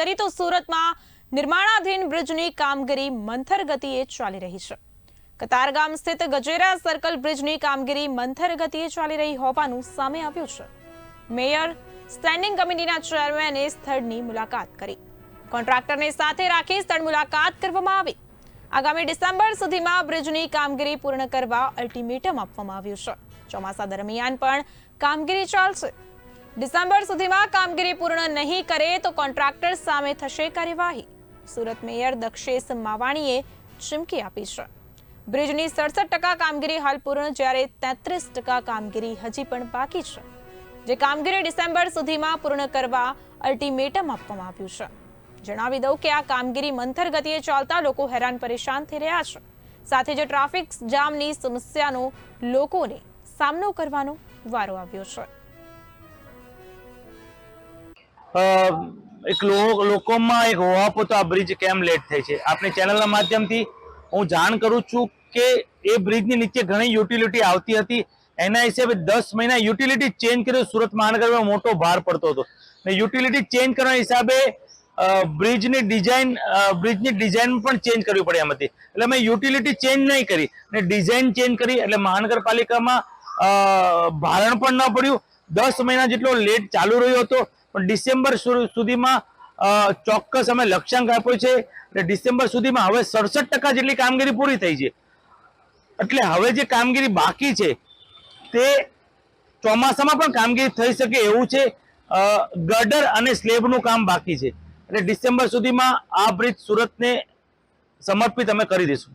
કરીએ તો સુરતમાં નિર્માણાધીન બ્રિજની કામગીરી મંથર ગતિએ ચાલી રહી છે. કતારગામ સ્થિત ગજેરા સર્કલ બ્રિજની કામગીરી મંથર ગતિએ ચાલી રહી હોવાનું સામે આવ્યું છે. મેયર સ્ટેન્ડિંગ કમિટીના ચેરમેને સ્થળની મુલાકાત કરી. કોન્ટ્રાક્ટરને સાથે રાખી સ્થળ મુલાકાત કરવામાં આવી. આગામી ડિસેમ્બર સુધીમાં બ્રિજની કામગીરી પૂર્ણ કરવા અલ્ટિમેટમ આપવામાં આવ્યું છે. ચોમાસા દરમિયાન પણ કામગીરી ચાલશે. ડિસેમ્બર સુધીમાં કામગીરી પૂર્ણ નહીં કરે તો કોન્ટ્રાક્ટર સામે થશે કાર્યવાહી. સુરત મેયર દક્ષેશ માવાણીએ ચીમકી આપી છે. બ્રિજની સડસઠ ટકા કામગીરી હાલ પૂર્ણ, જ્યારે તેત્રીસ ટકા કામગીરી હજી પણ બાકી છે. જે કામગીરી ડિસેમ્બર સુધીમાં પૂર્ણ કરવા અલ્ટિમેટમ આપવામાં આવ્યું છે. જણાવી દઉં કે આ કામગીરી મંથર ગતિએ ચાલતા લોકો હેરાન પરેશાન થઈ રહ્યા છે. સાથે જ ટ્રાફિક જામની સમસ્યાનો લોકોને સામનો કરવાનો વારો આવ્યો છે. એક લોકોમાં એક હોવાપો તો આ બ્રિજ કેમ લેટ થાય છે? આપણી ચેનલના માધ્યમથી હું જાણ કરું છું કે એ બ્રિજની નીચે ઘણી યુટિલિટી આવતી હતી. એના હિસાબે દસ મહિના યુટિલિટી ચેન્જ કર્યો. સુરત મહાનગરમાં મોટો ભાર પડતો હતો. ને યુટિલિટી ચેન્જ કરવાના હિસાબે બ્રિજની ડિઝાઇન બ્રિજની ડિઝાઇન પણ ચેન્જ કરવી પડે એમ હતી. એટલે મેં યુટિલિટી ચેન્જ નહીં કરી. ને ડિઝાઇન ચેન્જ કરી એટલે મહાનગરપાલિકામાં ભારણ પણ ન પડ્યું. દસ મહિના જેટલો લેટ ચાલુ રહ્યો હતો. પણ ડિસેમ્બર સુધીમાં ચોક્કસ અમે લક્ષ્યાંક આપ્યો છે. એટલે ડિસેમ્બર સુધીમાં હવે સડસઠ ટકા જેટલી કામગીરી પૂરી થઈ છે. એટલે હવે જે કામગીરી બાકી છે, તે ચોમાસામાં પણ કામગીરી થઈ શકે એવું છે. ગર્ડર અને સ્લેબનું કામ બાકી છે. એટલે ડિસેમ્બર સુધીમાં આ બ્રિજ સુરતને સમર્પિત અમે કરી દઈશું.